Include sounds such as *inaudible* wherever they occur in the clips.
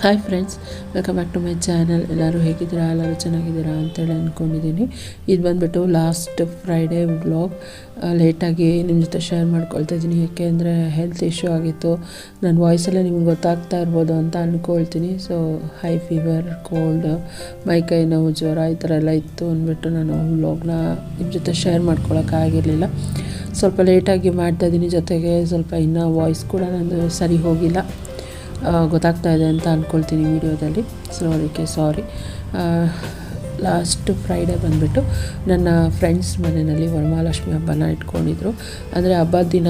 Hi friends welcome back to my channel ಎಲ್ಲರೂ ಹೇಗಿದ್ದೀರಾ? ಎಲ್ಲರೂ ಚೆನ್ನಾಗಿದ್ದೀರಾ ಅಂತೇಳಿ ಅಂದ್ಕೊಂಡಿದ್ದೀನಿ ಇದು ಬಂದುಬಿಟ್ಟು ಲಾಸ್ಟ್ ಫ್ರೈಡೇ ವ್ಲಾಗ್ ಲೇಟಾಗಿ ನಿಮ್ಮ ಜೊತೆ ಶೇರ್ ಮಾಡ್ಕೊಳ್ತಾ ಇದ್ದೀನಿ. ಯಾಕೆಂದರೆ ಹೆಲ್ತ್ ಇಶ್ಯೂ ಆಗಿತ್ತು. ನನ್ನ ವಾಯ್ಸಲ್ಲೇ ನಿಮ್ಗೆ ಗೊತ್ತಾಗ್ತಾ ಇರ್ಬೋದು ಅಂತ ಅಂದ್ಕೊಳ್ತೀನಿ ಸೊ ಹೈ ಫೀವರ್ ಕೋಲ್ಡ್ ಮೈಕೈ ನೋವು, ಜ್ವರ ಈ ಥರ ಎಲ್ಲ ಇತ್ತು ಅಂದ್ಬಿಟ್ಟು ನಾನು ವ್ಲಾಗ್ನ ನಿಮ್ಮ ಜೊತೆ ಶೇರ್ ಮಾಡ್ಕೊಳೋಕ್ಕಾಗಿರಲಿಲ್ಲ ಸ್ವಲ್ಪ ಲೇಟಾಗಿ ಮಾಡ್ತಾಯಿದ್ದೀನಿ ಜೊತೆಗೆ ಸ್ವಲ್ಪ ಇನ್ನೂ ವಾಯ್ಸ್ ಕೂಡ ನಂದು ಸರಿ ಹೋಗಿಲ್ಲ. ಗೊತ್ತಾಗ್ತಾ ಇದೆ ಅಂತ ಅಂದ್ಕೊಳ್ತೀನಿ ವಿಡಿಯೋದಲ್ಲಿ. ಸೊ ಅದಕ್ಕೆ ಸಾರಿ ಲಾಸ್ಟ್ ಫ್ರೈಡೇ ಬಂದುಬಿಟ್ಟು ನನ್ನ ಫ್ರೆಂಡ್ಸ್ ಮನೆಯಲ್ಲಿ ವರಮಹಾಲಕ್ಷ್ಮಿ ಹಬ್ಬನ ಇಟ್ಕೊಂಡಿದ್ರು. ಅಂದರೆ ಹಬ್ಬದ ದಿನ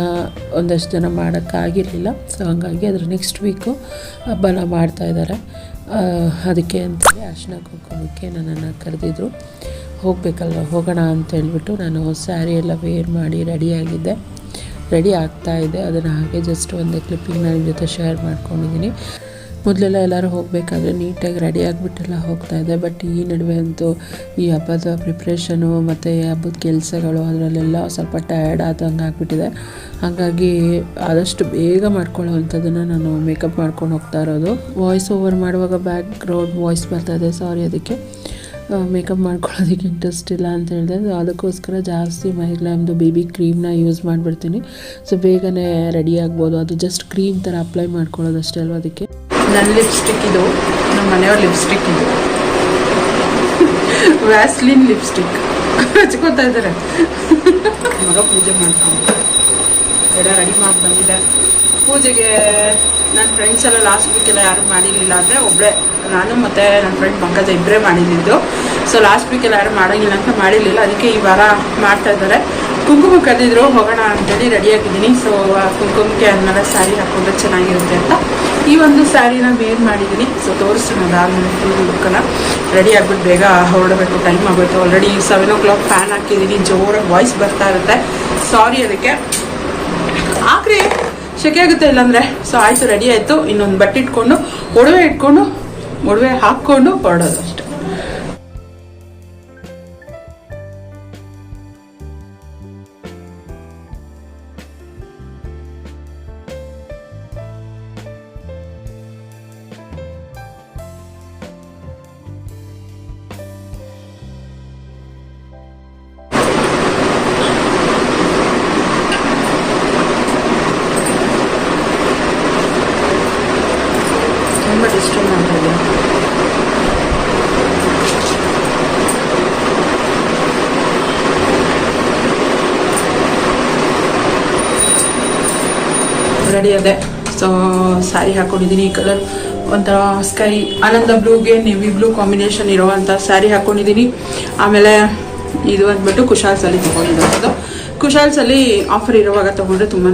ಒಂದಷ್ಟು ಜನ ಮಾಡೋಕ್ಕಾಗಿರಲಿಲ್ಲ. ಸೊ ಹಂಗಾಗಿ ಅದ್ರ ನೆಕ್ಸ್ಟ್ ವೀಕು ಹಬ್ಬನ ಮಾಡ್ತಾಯಿದ್ದಾರೆ ಅದಕ್ಕೆ ಅಂತೇಳಿ ಅರ್ಶಿನ ಕುಂಕುಮಕ್ಕೆ ನನ್ನನ್ನು ಕರೆದಿದ್ರು. ಹೋಗಬೇಕಲ್ವ, ಹೋಗೋಣ ಅಂತ ಹೇಳ್ಬಿಟ್ಟು ನಾನು ಸ್ಯಾರಿ ಎಲ್ಲ ವೇರ್ ಮಾಡಿ ರೆಡಿಯಾಗಿದ್ದೆ ರೆಡಿ ಆಗ್ತಾ ಇದೆ. ಅದನ್ನು ಹಾಗೆ ಜಸ್ಟ್ ಒಂದೇ ಕ್ಲಿಪ್ಪಿಂಗ್ ನಾನು ಜೊತೆ ಶೇರ್ ಮಾಡ್ಕೊಂಡಿದ್ದೀನಿ ಮೊದಲೆಲ್ಲ ಎಲ್ಲರೂ ಹೋಗಬೇಕಾದ್ರೆ ನೀಟಾಗಿ ರೆಡಿ ಆಗಿಬಿಟ್ಟೆಲ್ಲ ಹೋಗ್ತಾ ಇದೆ. ಬಟ್ ಈ ನಡುವೆ ಅಂತೂ ಈ ಹಬ್ಬದ ಪ್ರಿಪ್ರೇಷನು ಮತ್ತು ಈ ಹಬ್ಬದ ಕೆಲಸಗಳು ಅದರಲ್ಲೆಲ್ಲ ಸ್ವಲ್ಪ ಟಯರ್ಡ್ ಆದಂಗೆ ಆಗಿಬಿಟ್ಟಿದೆ. ಹಾಗಾಗಿ ಆದಷ್ಟು ಬೇಗ ಮಾಡ್ಕೊಳ್ಳೋವಂಥದ್ದನ್ನು ನಾನು ಮೇಕಪ್ ಮಾಡ್ಕೊಂಡು ಹೋಗ್ತಾ ಇರೋದು. ವಾಯ್ಸ್ ಓವರ್ ಮಾಡುವಾಗ ಬ್ಯಾಕ್ ಗ್ರೌಂಡ್ ವಾಯ್ಸ್ ಬರ್ತಾ ಇದೆ. ಸಾರಿ ಅದಕ್ಕೆ. ಮೇಕಪ್ ಮಾಡ್ಕೊಳ್ಳೋದಕ್ಕೆ ಇಂಟ್ರೆಸ್ಟ್ ಇಲ್ಲ ಅಂತ ಹೇಳಿದೆ. ಅದಕ್ಕೋಸ್ಕರ ಜಾಸ್ತಿ ಮೈಗ್ಲಾಮ್ದು ಬೇಬಿ ಕ್ರೀಮ್ನ ಯೂಸ್ ಮಾಡಿಬಿಡ್ತೀನಿ. ಸೊ ಬೇಗನೆ ರೆಡಿ ಆಗ್ಬೋದು. ಅದು ಜಸ್ಟ್ ಕ್ರೀಮ್ ಥರ ಅಪ್ಲೈ ಮಾಡ್ಕೊಳ್ಳೋದು ಅಷ್ಟೇ ಅಲ್ವಾ ಅದಕ್ಕೆ? ನನ್ನ ಲಿಪ್ಸ್ಟಿಕ್ ಇದು. ನಮ್ಮ ಮನೆಯವ್ರ ಲಿಪ್ಸ್ಟಿಕ್ ಇದು. ವ್ಯಾಸ್ಲಿನ್ ಲಿಪ್ಸ್ಟಿಕ್ ಹಚ್ಕೋತಾ ಇದ್ದಾರೆ ಮಗ ಪೂಜೆ ಮಾಡ್ತಾ ಎಲ್ಲ ರೆಡಿ ಮಾಡಿ ಬಂದಿದೆ ಪೂಜೆಗೆ ನನ್ನ ಫ್ರೆಂಡ್ಸ್ ಎಲ್ಲ ಲಾಸ್ಟ್ ವೀಕೆಲ್ಲ ಯಾರು ಮಾಡಿರಲಿಲ್ಲ ಅಂದರೆ ಒಬ್ಬಳೇ ನಾನು ಮತ್ತು ನನ್ನ ಫ್ರೆಂಡ್ ಪಂಕಜ ಇಬ್ಬರೇ ಮಾಡಿದ್ದು ಸೊ ಲಾಸ್ಟ್ ವೀಕೆಲ್ಲ ಯಾರು ಮಾಡೋಂಗಿಲ್ಲ ಅಂತ ಮಾಡಿರಲಿಲ್ಲ. ಅದಕ್ಕೆ ಈ ವಾರ ಮಾಡ್ತಾ ಇದ್ದಾರೆ. ಕುಂಕುಮ ಕರೆದಿದ್ರು, ಹೋಗೋಣ ಅಂತೇಳಿ ರೆಡಿಯಾಗಿದ್ದೀನಿ ಸೊ ಕುಂಕುಮಕ್ಕೆ ಅದನ್ನೆಲ್ಲ ಸ್ಯಾರಿ ಹಾಕೊಂಡ್ರೆ ಚೆನ್ನಾಗಿರುತ್ತೆ ಅಂತ. ಈ ಒಂದು ಸ್ಯಾರಿನ ವೇರ್ ಮಾಡಿದ್ದೀನಿ. ಸೊ ತೋರಿಸ್ತೀನಿ ಅದಾದ್ಮೇಲೆ ಫುಲ್ ಲುಕ್ಕನ್ನು ರೆಡಿ ಆಗ್ಬಿಟ್ಟು ಬೇಗ ಹೊರಡಬೇಕು. ಟೈಮ್ ಆಗೋಯ್ತು. Already seven o'clock fan ಹಾಕಿದ್ದೀನಿ. ಜೋರಾಗಿ ವಾಯ್ಸ್ ಬರ್ತಾ ಇರುತ್ತೆ. ಸಾರಿ ಅದಕ್ಕೆ. ಹಾಕ್ರಿ ಶೆಕೆ ಆಗುತ್ತೆ ಇಲ್ಲಾಂದ್ರೆ? ಸೊ ಆಯ್ತು ರೆಡಿ ಆಯ್ತು. ಇನ್ನೊಂದು ಬಟ್ಟೆ ಇಟ್ಕೊಂಡು, ಒಡವೆ ಇಟ್ಕೊಂಡು, ಒಡವೆ ಹಾಕ್ಕೊಂಡು ಹೊರಡೋದು. ರೆಡಿ ಅದೆ ಸೊ ಸ್ಯಾರಿ ಹಾಕೊಂಡಿದ್ದೀನಿ ಈ ಕಲರ್ ಒಂಥರ ಸ್ಕೈ ಆನಂದ ಬ್ಲೂಗೆ ನೆವಿ ಬ್ಲೂ ಕಾಂಬಿನೇಷನ್ ಇರೋವಂಥ ಸ್ಯಾರಿ ಹಾಕೊಂಡಿದ್ದೀನಿ ಆಮೇಲೆ ಇದು ಅಂದ್ಬಿಟ್ಟು ಕುಶಾಲ್ಸಲ್ಲಿ ತೊಗೊಂಡಿರೋದು. ಕುಶಾಲ್ಸಲ್ಲಿ ಆಫರ್ ಇರುವಾಗ ತೊಗೊಂಡ್ರೆ ತುಂಬಾ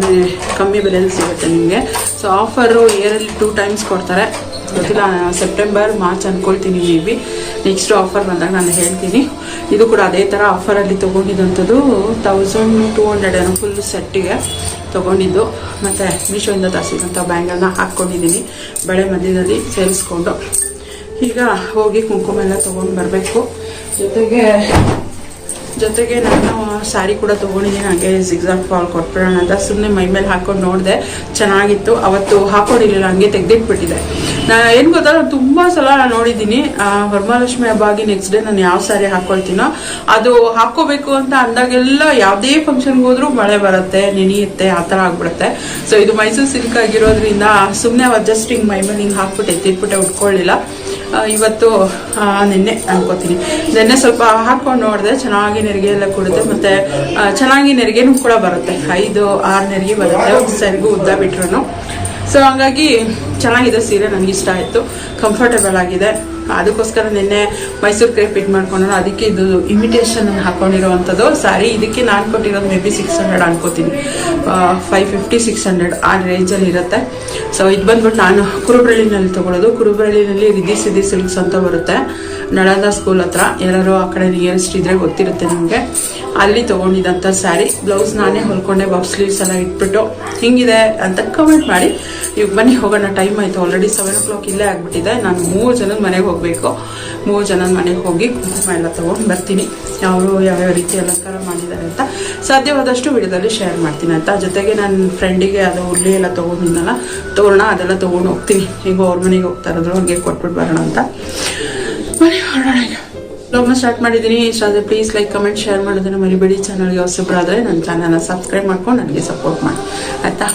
ಕಮ್ಮಿ ಬೆಲೆಯಲ್ಲಿ ಸಿಗುತ್ತೆ ನಿಮಗೆ. ಸೊ ಆಫರು ಇಯರಲ್ಲಿ ಟೂ ಟೈಮ್ಸ್ ಕೊಡ್ತಾರೆ. ಗೊತ್ತಿಲ್ಲ ಸೆಪ್ಟೆಂಬರ್ ಮಾರ್ಚ್ ಅಂದ್ಕೊಳ್ತೀನಿ ಮೇ ಬಿ ನೆಕ್ಸ್ಟ್ ಆಫರ್ ಬಂದಾಗ ನಾನು ಹೇಳ್ತೀನಿ. ಇದು ಕೂಡ ಅದೇ ಥರ ಆಫರಲ್ಲಿ ತೊಗೊಂಡಿದ್ದಂಥದ್ದು ತೌಸಂಡ್ ಟೂ ಹಂಡ್ರೆಡ್ ಏನೋ ಫುಲ್ ಸೆಟ್ಟಿಗೆ ತೊಗೊಂಡಿದ್ದು. ಮತ್ತು ಮೀಶೋಯಿಂದ ತರಿಸಿದಂಥ ಬ್ಯಾಂಗಲ್ನ ಹಾಕ್ಕೊಂಡಿದ್ದೀನಿ. ಬಳೆ ಮಧ್ಯದಲ್ಲಿ ಸೇರಿಸ್ಕೊಂಡು. ಈಗ ಹೋಗಿ ಕುಂಕುಮ ಎಲ್ಲ ತೊಗೊಂಡು ಬರಬೇಕು. ಜೊತೆಗೆ ಜೊತೆಗೆ ನಾನು ಸ್ಯಾರಿ ಕೂಡ ತೊಗೊಂಡಿದ್ದೀನಿ. ಹಾಗೆ ಜಿಗ್ಸಾಗ್ ಫಾಲ್ ಕೊಟ್ಬಿಡೋಣ ಅಂತ ಸುಮ್ಮನೆ ಮೈ ಮೇಲೆ ಹಾಕೊಂಡು ನೋಡಿದೆ. ಚೆನ್ನಾಗಿತ್ತು. ಅವತ್ತು ಹಾಕೊಂಡಿರಲಿಲ್ಲ. ಹಂಗೆ ತೆಗೆದಿಟ್ಬಿಟ್ಟಿದೆ. ನಾನು ಏನು ಗೊತ್ತಾ ನಾನು ತುಂಬ ಸಲ ನೋಡಿದ್ದೀನಿ. ಆ, ವರಮಹಾಲಕ್ಷ್ಮಿ ಹಬ್ಬ ಆಗಿ ನೆಕ್ಸ್ಟ್ ಡೇ ನಾನು ಯಾವ ಸ್ಯಾರಿ ಹಾಕೊಳ್ತೀನೋ ಅದು ಹಾಕೋಬೇಕು ಅಂತ ಅಂದಾಗೆಲ್ಲ ಯಾವುದೇ ಫಂಕ್ಷನ್ಗೆ ಹೋದರೂ ಮಳೆ ಬರುತ್ತೆ ನೆನೆಯುತ್ತೆ ಆ ಥರ ಆಗ್ಬಿಡುತ್ತೆ. ಸೊ ಇದು ಮೈಸೂರು ಸಿಲ್ಕ್ ಆಗಿರೋದ್ರಿಂದ ಸುಮ್ಮನೆ ಜಸ್ಟ್ ಹಿಂಗೆ ಮೈ ಮೇಲೆ ಹಿಂಗೆ ಹಾಕ್ಬಿಟ್ಟು ಎತ್ತಿಟ್ಬಿಟ್ಟೆ ಉಟ್ಕೊಳ್ಳಿಲ್ಲ. ಇವತ್ತು ನಿನ್ನೆ ಅನ್ಕೋತೀನಿ. ನೆನ್ನೆ ಸ್ವಲ್ಪ ಹಾಕೊಂಡು ನೋಡಿದೆ ಚೆನ್ನಾಗಿ ನೆರಿಗೆ ಎಲ್ಲ ಕೊಡುತ್ತೆ. ಮತ್ತೆ ಚೆನ್ನಾಗಿ ನೆರಿಗೆನೂ ಕೂಡ ಬರುತ್ತೆ. ಐದು, ಆರು ನೆರಿಗೆ ಬರುತ್ತೆ. ಸರಿಗೂ ಉದ್ದ ಬಿಟ್ರು ಸೊ ಹಂಗಾಗಿ ಚೆನ್ನಾಗಿದೆ ಸೀರೆ ನನಗೆ ಇಷ್ಟ ಆಯಿತು. ಕಂಫರ್ಟಬಲ್ ಆಗಿದೆ. ಅದಕ್ಕೋಸ್ಕರ ನಿನ್ನೆ ಮೈಸೂರು ಕ್ರೇಪ್ ಇಟ್ ಮಾಡ್ಕೊಂಡ್ರು ಅದಕ್ಕೆ ಇದು ಇಮಿಟೇಷನ್ ಹಾಕೊಂಡಿರುವಂಥದ್ದು. ಸಾರಿ, ಇದಕ್ಕೆ ನಾನು ಕೊಟ್ಟಿರೋದು ಮೇ ಬಿ ಸಿಕ್ಸ್ ಹಂಡ್ರೆಡ್ ಅನ್ಕೋತೀನಿ ಫೈವ್ ಫಿಫ್ಟಿ ಸಿಕ್ಸ್ ಹಂಡ್ರೆಡ್ ಆ ರೇಂಜಲ್ಲಿ ಇರುತ್ತೆ. ಸೊ ಇದು ಬಂದ್ಬಿಟ್ಟು ನಾನು ಕುರುಬಳ್ಳಿನಲ್ಲಿ ತೊಗೊಳೋದು ಕುರುಬ್ರಳ್ಳಿನಲ್ಲಿ ರಿದ್ದಿ ಸಿದ್ದಿ ಸಿಲ್ಕ್ಸ್ ಅಂತ ಬರುತ್ತೆ. ನಳಂದ ಸ್ಕೂಲ್ ಹತ್ರ ಎಲ್ಲರೂ ಆ ಕಡೆ ನಿಯರೆಸ್ಟ್ ಇದ್ರೆ ಗೊತ್ತಿರುತ್ತೆ ನಿಮಗೆ. ಅಲ್ಲಿ ತೊಗೊಂಡಿದ್ದಂಥ ಸ್ಯಾರಿ ಬ್ಲೌಸ್ ನಾನೇ ಹೊಲ್ಕೊಂಡೆ ಬಾಬ್ ಸ್ಲೀವ್ಸ್ ಎಲ್ಲ ಇಟ್ಬಿಟ್ಟು ಹಿಂಗಿದೆ ಅಂತ ಕಮೆಂಟ್ ಮಾಡಿ, ಇವಾಗ ಬನ್ನಿ ಹೋಗೋಣ ಟೈಮ್ ಆಯಿತು ಆಲ್ರೆಡಿ ಸೆವೆನ್ ಓ ಕ್ಲಾಕ್ ಇಲ್ಲೇ ಆಗಿಬಿಟ್ಟಿದೆ. ನಾನು ಮೂರು ಜನದ ಮನೆಗೆ ಹೋಗಬೇಕು. ಮೂರು ಜನದ ಮನೆಗೆ ಹೋಗಿ ಕುಂಕುಮ ಎಲ್ಲ ತೊಗೊಂಡು ಬರ್ತೀನಿ. ಅವರು ಯಾವ್ಯಾವ ರೀತಿ ಅಲಂಕಾರ ಮಾಡಿದ್ದಾರೆ ಅಂತ ಸಾಧ್ಯವಾದಷ್ಟು ವಿಡಿಯೋದಲ್ಲಿ ಶೇರ್ ಮಾಡ್ತೀನಿ ಅಂತ. ಜೊತೆಗೆ ನನ್ನ ಫ್ರೆಂಡಿಗೆ ಅದು ಉರ್ಲಿ ಎಲ್ಲ ತೊಗೊಂಡಿದ್ದಲ್ಲ ತೋರಣ, ಅದೆಲ್ಲ ತೊಗೊಂಡು ಹೋಗ್ತೀನಿ. ಈಗ ಅವ್ರ ಮನೆಗೆ ಹೋಗ್ತಾ ಇರೋದ್ರು, ಹಂಗೆ ಕೊಟ್ಬಿಟ್ಟು ಬರೋಣ ಅಂತ. ಮನೆ ಹೊರಡೋಣ ಸ್ಟಾರ್ಟ್ ಮಾಡಿದ್ದೀನಿ. ಇಷ್ಟ ಆದರೆ ಪ್ಲೀಸ್ ಲೈಕ್ ಕಮೆಂಟ್ ಶೇರ್ ಮಾಡೋದನ್ನು ಮರಿಬೇಡಿ. ಚಾನಲ್ಗೆ ಹೊಸಬ್ರಾದರೆ ನನ್ನ ಚಾನಲ್ನ ಸಬ್ಸ್ಕ್ರೈಬ್ ಮಾಡ್ಕೊಂಡು ನನಗೆ ಸಪೋರ್ಟ್ ಮಾಡಿ. ಆಯಿತಾ?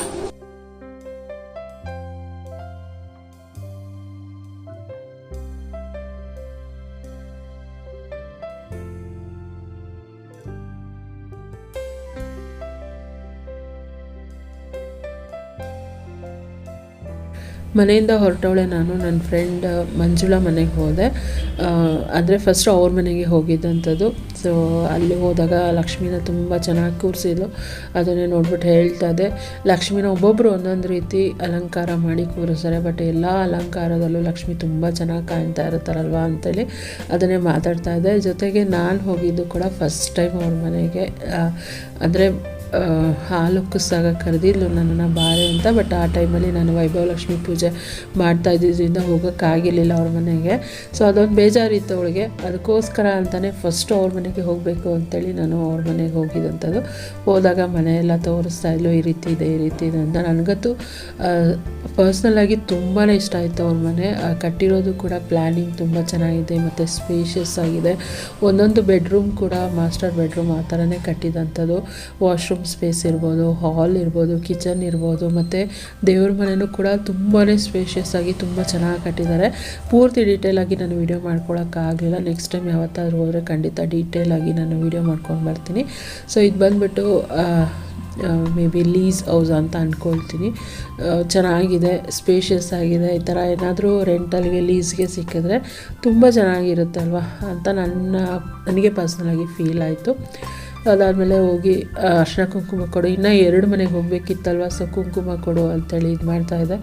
ಮನೆಯಿಂದ ಹೊರಟವಳೆ ನಾನು, ನನ್ನ ಫ್ರೆಂಡ್ ಮಂಜುಳಾ ಮನೆಗೆ ಹೋದೆ. ಅಂದರೆ ಫಸ್ಟ್ ಅವ್ರ ಮನೆಗೆ ಹೋಗಿದ್ದಂಥದ್ದು ಸೊ ಅಲ್ಲಿ ಹೋದಾಗ ಲಕ್ಷ್ಮೀನ ತುಂಬ ಚೆನ್ನಾಗಿ ಕೂರಿಸಿದ್ಲು. ಅದನ್ನೇ ನೋಡ್ಬಿಟ್ಟು ಹೇಳ್ತಾ ಇದ್ದೆ. ಲಕ್ಷ್ಮೀನ ಒಬ್ಬೊಬ್ಬರು ಒಂದೊಂದು ರೀತಿ ಅಲಂಕಾರ ಮಾಡಿ ಕೂರಿಸ್ತಾರೆ. ಬಟ್ ಎಲ್ಲ ಅಲಂಕಾರದಲ್ಲೂ ಲಕ್ಷ್ಮಿ ತುಂಬ ಚೆನ್ನಾಗಿ ಕಾಣ್ತಾ ಇರ್ತಾರಲ್ವ ಅಂತೇಳಿ ಅದನ್ನೇ ಮಾತಾಡ್ತಾ ಇದೆ ಜೊತೆಗೆ ನಾನು ಹೋಗಿದ್ದು ಕೂಡ ಫಸ್ಟ್ ಟೈಮ್ ಅವ್ರ ಮನೆಗೆ. ಅಂದರೆ ಹಾಲು ಸಾಗ ಕರೆದಿದ್ಲು ನನ್ನನ್ನು ಬಾರೆ ಅಂತ. ಬಟ್ ಆ ಟೈಮಲ್ಲಿ ನಾನು ವೈಭವ ಲಕ್ಷ್ಮಿ ಪೂಜೆ ಮಾಡ್ತಾ ಇದ್ದಿದ್ದರಿಂದ ಹೋಗೋಕ್ಕಾಗಿರಲಿಲ್ಲ ಅವ್ರ ಮನೆಗೆ. ಸೊ ಅದೊಂದು ಬೇಜಾರಿತ್ತು ಅವಳಿಗೆ. ಅದಕ್ಕೋಸ್ಕರ ಅಂತಲೇ ಫಸ್ಟು ಅವ್ರ ಮನೆಗೆ ಹೋಗಬೇಕು ಅಂತೇಳಿ ನಾನು ಅವ್ರ ಮನೆಗೆ ಹೋಗಿದ್ದಂಥದ್ದು. ಹೋದಾಗ ಮನೆಯೆಲ್ಲ ತೋರಿಸ್ತಾ ಇದ್ಲು, ಈ ರೀತಿ ಇದೆ, ಈ ರೀತಿ ಇದೆ ಅಂತ. ನನಗಂತೂ ಪರ್ಸ್ನಲಾಗಿ ತುಂಬಾ ಇಷ್ಟ ಆಯಿತು ಅವ್ರ ಮನೆ. ಕಟ್ಟಿರೋದು ಕೂಡ ಪ್ಲ್ಯಾನಿಂಗ್ ತುಂಬ ಚೆನ್ನಾಗಿದೆ, ಮತ್ತು ಸ್ಪೇಷಿಯಸ್ ಆಗಿದೆ. ಒಂದೊಂದು ಬೆಡ್ರೂಮ್ ಕೂಡ ಮಾಸ್ಟರ್ ಬೆಡ್ರೂಮ್ ಆ ಥರನೇ ಕಟ್ಟಿದಂಥದ್ದು. ವಾಶ್ರೂಮ್ ಸ್ಪೇಸ್ ಇರ್ಬೋದು ಹಾಲ್ ಇರ್ಬೋದು ಕಿಚನ್ ಇರ್ಬೋದು, ಮತ್ತು ದೇವ್ರ ಮನೆಯೂ ಕೂಡ ತುಂಬಾ ಸ್ಪೇಷಿಯಸ್ ಆಗಿ ತುಂಬ ಚೆನ್ನಾಗಿ ಕಟ್ಟಿದ್ದಾರೆ. ಪೂರ್ತಿ ಡೀಟೇಲ್ ಆಗಿ ನಾನು ವೀಡಿಯೋ ಮಾಡ್ಕೊಳಕ್ಕಾಗಲಿಲ್ಲ. ನೆಕ್ಸ್ಟ್ ಟೈಮ್ ಯಾವತ್ತಾದ್ರೂ ಹೋದರೆ ಖಂಡಿತ ಡೀಟೇಲ್ ಆಗಿ ನಾನು ವೀಡಿಯೋ ಮಾಡ್ಕೊಂಡು ಬರ್ತೀನಿ. ಸೊ ಇದು ಬಂದುಬಿಟ್ಟು ಮೇ ಬಿ ಲೀಸ್ ಹೌಸ್ ಅಂತ ಅಂದ್ಕೊಳ್ತೀನಿ ಚೆನ್ನಾಗಿದೆ ಸ್ಪೇಷಿಯಸ್ ಆಗಿದೆ. ಈ ಥರ ಏನಾದರೂ ರೆಂಟಲ್ಗೆ ಲೀಸ್ಗೆ ಸಿಕ್ಕಿದ್ರೆ ತುಂಬ ಚೆನ್ನಾಗಿರುತ್ತಲ್ವ ಅಂತ ನನ್ನ, ನನಗೆ ಪರ್ಸ್ನಲಾಗಿ ಫೀಲ್ ಆಯಿತು. ಅದಾದಮೇಲೆ ಹೋಗಿ ಅರ್ಶಿನ ಕುಂಕುಮ ಕೊಡು. ಇನ್ನೂ ಎರಡು ಮನೆಗೆ ಹೋಗ್ಬೇಕಿತ್ತಲ್ವ, ಸೊ ಕುಂಕುಮ ಕೊಡು ಅಂತೇಳಿ ಇದು ಮಾಡ್ತಾಯಿದ್ದೆ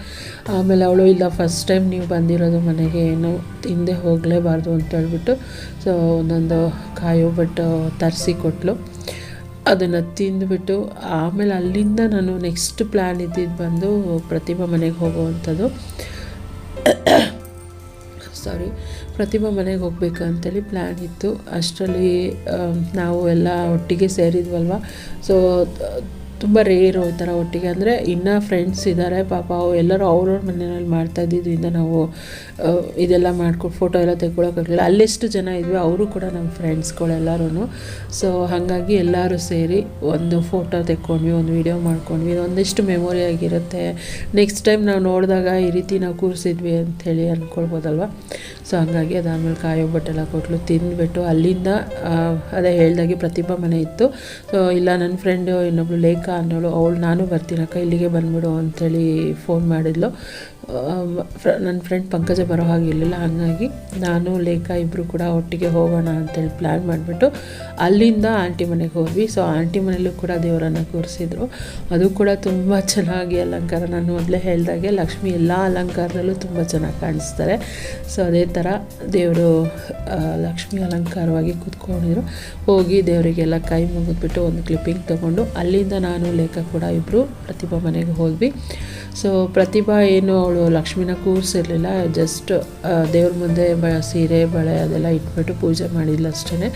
ಆಮೇಲೆ ಅವಳು, ಇಲ್ಲ ಫಸ್ಟ್ ಟೈಮ್ ನೀವು ಬಂದಿರೋದು ಮನೆಗೆ ಏನು ಹಿಂದೆ ಹೋಗಲೇಬಾರ್ದು ಅಂತ ಹೇಳ್ಬಿಟ್ಟು, ಸೊ ಒಂದೊಂದು ಕಾಯೋ ಬಟ್ ತರಿಸಿ ಕೊಟ್ಟಳು ಅದನ್ನು ತಿಂದುಬಿಟ್ಟು, ಆಮೇಲೆ ಅಲ್ಲಿಂದ ನಾನು ನೆಕ್ಸ್ಟ್ ಪ್ಲ್ಯಾನ್ ಇದ್ದಿದ್ದು ಬಂದು ಪ್ರತಿಭಾ ಮನೆಗೆ ಹೋಗುವಂಥದ್ದು. *coughs* ಸಾರಿ ಪ್ರತಿಭಾ ಮನೆಗೆ ಹೋಗ್ಬೇಕು ಅಂತೇಳಿ ಪ್ಲ್ಯಾನ್ ಇತ್ತು. ಅಷ್ಟರಲ್ಲಿ ನಾವು ಎಲ್ಲ ಒಟ್ಟಿಗೆ ಸೇರಿದ್ವಲ್ವ? ಸೊ ತುಂಬ ರೇರು ಈ ಥರ ಒಟ್ಟಿಗೆ ಅಂದರೆ ಇನ್ನೂ ಫ್ರೆಂಡ್ಸ್ ಇದ್ದಾರೆ ಪಾಪ ಅವು ಎಲ್ಲರೂ ಅವ್ರವ್ರ ಮನೆಯಲ್ಲಿ ಮಾಡ್ತಾ ಇದ್ದಿದ್ದರಿಂದ ನಾವು ಇದೆಲ್ಲ ಮಾಡ್ಕೊಂಡು ಫೋಟೋ ಎಲ್ಲ ತೆಗೊಳಕ್ಕಾಗಲಿಲ್ಲ ಅಲ್ಲೆಷ್ಟು ಜನ ಇದ್ವಿ, ಅವರು ಕೂಡ ನಮ್ಮ ಫ್ರೆಂಡ್ಸ್ಗಳೆಲ್ಲರೂ ಸೊ ಹಾಗಾಗಿ ಎಲ್ಲರೂ ಸೇರಿ ಒಂದು ಫೋಟೋ ತೆಕ್ಕೊಂಡ್ವಿ, ಒಂದು ವೀಡಿಯೋ ಮಾಡ್ಕೊಂಡ್ವಿ. ಒಂದಿಷ್ಟು ಮೆಮೊರಿ ಆಗಿರುತ್ತೆ. ನೆಕ್ಸ್ಟ್ ಟೈಮ್ ನಾವು ನೋಡಿದಾಗ ಈ ರೀತಿ ನಾವು ಕೂರಿಸಿದ್ವಿ ಅಂಥೇಳಿ ಅಂದ್ಕೊಳ್ಬೋದಲ್ವ ಸೊ ಹಾಗಾಗಿ ಅದಾದಮೇಲೆ ಕಾಯೋ ಬಟ್ಟೆಲ್ಲ ಕೊಟ್ಟಲು ತಿಂದ್ಬಿಟ್ಟು ಅಲ್ಲಿಂದ ಅದೇ ಹೇಳ್ದಾಗೆ ಪ್ರತಿಭಾ ಮನೆ ಇತ್ತು. ಸೊ ಇಲ್ಲ ನನ್ನ ಫ್ರೆಂಡು ಇನ್ನೊಬ್ಳು ಲೇಖಾ ಅನ್ನೋಳು, ಅವಳು ನಾನು ಬರ್ತೀನಕ್ಕ ಇಲ್ಲಿಗೆ ಬಂದ್ಬಿಡು ಅಂಥೇಳಿ ಫೋನ್ ಮಾಡಿದ್ಲು. ನನ್ನ ಫ್ರೆಂಡ್ ಪಂಕಜ ಬರೋ ಹಾಗಿರಲಿಲ್ಲ ಹಾಗಾಗಿ ನಾನು, ಲೇಖಾ ಇಬ್ಬರು ಕೂಡ ಒಟ್ಟಿಗೆ ಹೋಗೋಣ ಅಂತೇಳಿ ಪ್ಲ್ಯಾನ್ ಮಾಡಿಬಿಟ್ಟು ಅಲ್ಲಿಂದ ಆಂಟಿ ಮನೆಗೆ ಹೋದ್ವಿ. ಸೊ ಆಂಟಿ ಮನೆಯಲ್ಲೂ ಕೂಡ ದೇವರನ್ನು ಕೂರಿಸಿದ್ರು. ಅದು ಕೂಡ ತುಂಬ ಚೆನ್ನಾಗಿ ಅಲಂಕಾರ. ನಾನು ಮೊದಲೇ ಹೇಳಿದಾಗೆ ಲಕ್ಷ್ಮಿ ಎಲ್ಲ ಅಲಂಕಾರದಲ್ಲೂ ತುಂಬ ಚೆನ್ನಾಗಿ ಕಾಣಿಸ್ತಾರೆ. ಸೊ ಅದೇ ಥರ ದೇವರು ಲಕ್ಷ್ಮಿ ಅಲಂಕಾರವಾಗಿ ಕೂತ್ಕೊಂಡಿದ್ರು. ಹೋಗಿ ದೇವರಿಗೆಲ್ಲ ಕೈ ಮುಗಿದ್ಬಿಟ್ಟು ಒಂದು ಕ್ಲಿಪ್ಪಿಂಗ್ ತೊಗೊಂಡು ಅಲ್ಲಿಂದ ನಾನು ಲೇಖ ಕೂಡ ಇಬ್ಬರು ಪ್ರತಿಭಾ ಮನೆಗೆ ಹೋದ್ವಿ. ಸೊ ಪ್ರತಿಭಾ ಏನು ಅವಳು ಲಕ್ಷ್ಮಿನ ಕೂರಿಸಿರಲಿಲ್ಲ ಜಸ್ಟ್ ದೇವ್ರ ಮುಂದೆ ಬ, ಸೀರೆ, ಬಳೆ ಅದೆಲ್ಲ ಇಟ್ಬಿಟ್ಟು ಪೂಜೆ ಮಾಡಿಲ್ಲ ಅಷ್ಟೇ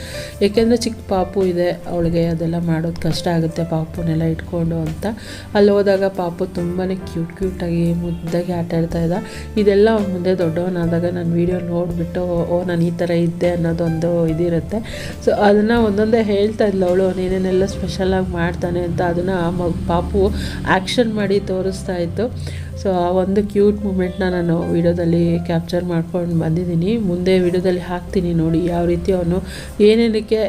ಏಕೆಂದರೆ ಚಿಕ್ಕ ಪಾಪು ಇದೆ. ಅವಳಿಗೆ ಅದೆಲ್ಲ ಮಾಡೋದು ಕಷ್ಟ ಆಗುತ್ತೆ. ಪಾಪುನೆಲ್ಲ ಇಟ್ಕೊಂಡು ಅಂತ. ಅಲ್ಲಿ ಹೋದಾಗ ಪಾಪು ತುಂಬಾ ಕ್ಯೂಟ್ ಕ್ಯೂಟಾಗಿ ಮುದ್ದಾಗಿ ಆಟ ಆಡ್ತಾ ಇದ್ದ. ಇದೆಲ್ಲ ಅವ್ನ ಮುಂದೆ ದೊಡ್ಡವನಾದಾಗ ನಾನು ವೀಡಿಯೋ ನೋಡಿಬಿಟ್ಟು, ಓ ನಾನು ಈ ಥರ ಇದ್ದೆ ಅನ್ನೋದೊಂದು ಇದಿರುತ್ತೆ. ಸೊ ಅದನ್ನು ಒಂದೊಂದೇ ಹೇಳ್ತಾ ಇದ್ಲು ಅವಳು. ನೀನೇನೆಲ್ಲ ಸ್ಪೆಷಲಾಗಿ ಮಾಡ್ತಾನೆ ಅಂತ. ಅದನ್ನು ಆ ಮಗು ಪಾಪು ಆ್ಯಕ್ಷನ್ ಮಾಡಿ ತೋರಿಸ್ತಾ ಇತ್ತು. ಸೊ ಆ ಒಂದು ಕ್ಯೂಟ್ ಮೂಮೆಂಟ್ನ ನಾನು ವಿಡಿಯೋದಲ್ಲಿ ಕ್ಯಾಪ್ಚರ್ ಮಾಡ್ಕೊಂಡು ಬಂದಿದ್ದೀನಿ. ಮುಂದೆ ವಿಡಿಯೋದಲ್ಲಿ ಹಾಕ್ತೀನಿ ನೋಡಿ ಯಾವ ರೀತಿ ಅವನು ಏನೇನಕ್ಕೆ